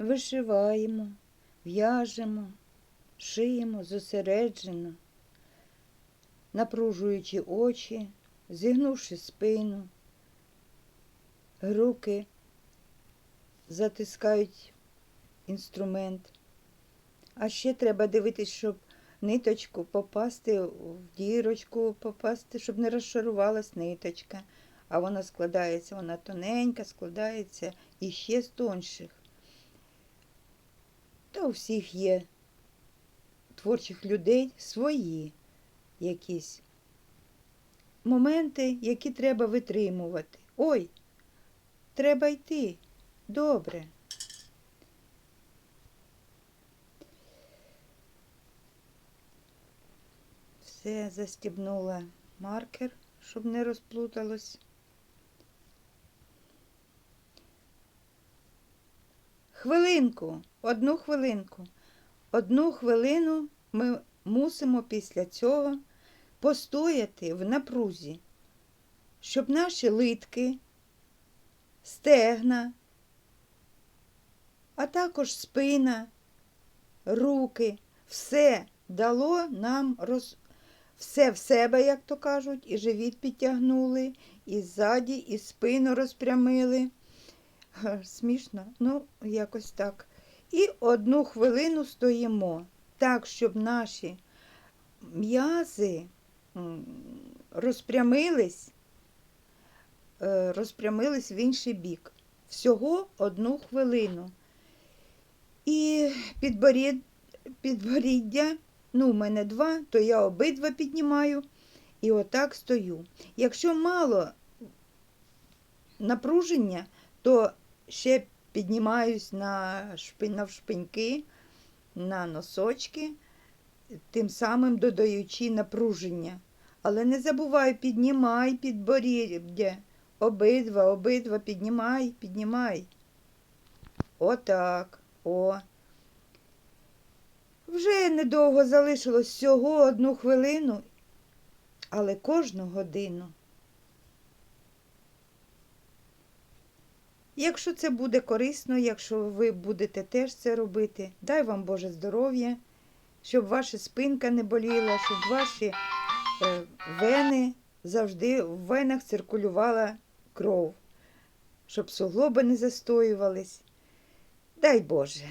вишиваємо, в'яжемо, шиємо зосереджено, напружуючи очі, зігнувши спину, руки затискають інструмент. А ще треба дивитись, щоб ниточку попасти в дірочку, попасти, щоб не розшарувалась ниточка. А вона складається, вона тоненька, складається і ще з тонших. Та у всіх є творчих людей свої якісь моменти, які треба витримувати. Ой, треба йти. Добре. Все застібнула маркер, щоб не розплуталось. Хвилинку, одну хвилинку. Одну хвилину ми мусимо після цього постояти в напрузі, щоб наші литки, стегна, а також спина, руки, все дало нам роз... все в себе, як то кажуть, і живіт підтягнули, і ззаді, і спину розпрямили. Смішно, ну, якось так. І одну хвилину стоїмо, так, щоб наші м'язи розпрямились, е, розпрямились в інший бік. Всього одну хвилину. І підборід, підборіддя, ну, у мене два, то я обидва піднімаю і отак стою. Якщо мало напруження, то ще піднімаюсь на шпи- навшпиньки, на носочки, тим самим додаючи напруження. Але не забувай, піднімай підборіддя. Обидва, обидва піднімай, піднімай. Отак. О. Вже недовго залишилось всього одну хвилину, але кожну годину. Якщо це буде корисно, якщо ви будете теж це робити, дай вам Боже здоров'я, щоб ваша спинка не боліла, щоб ваші е, вени завжди в венах циркулювала кров, щоб суглоби не застоювались. Дай Боже.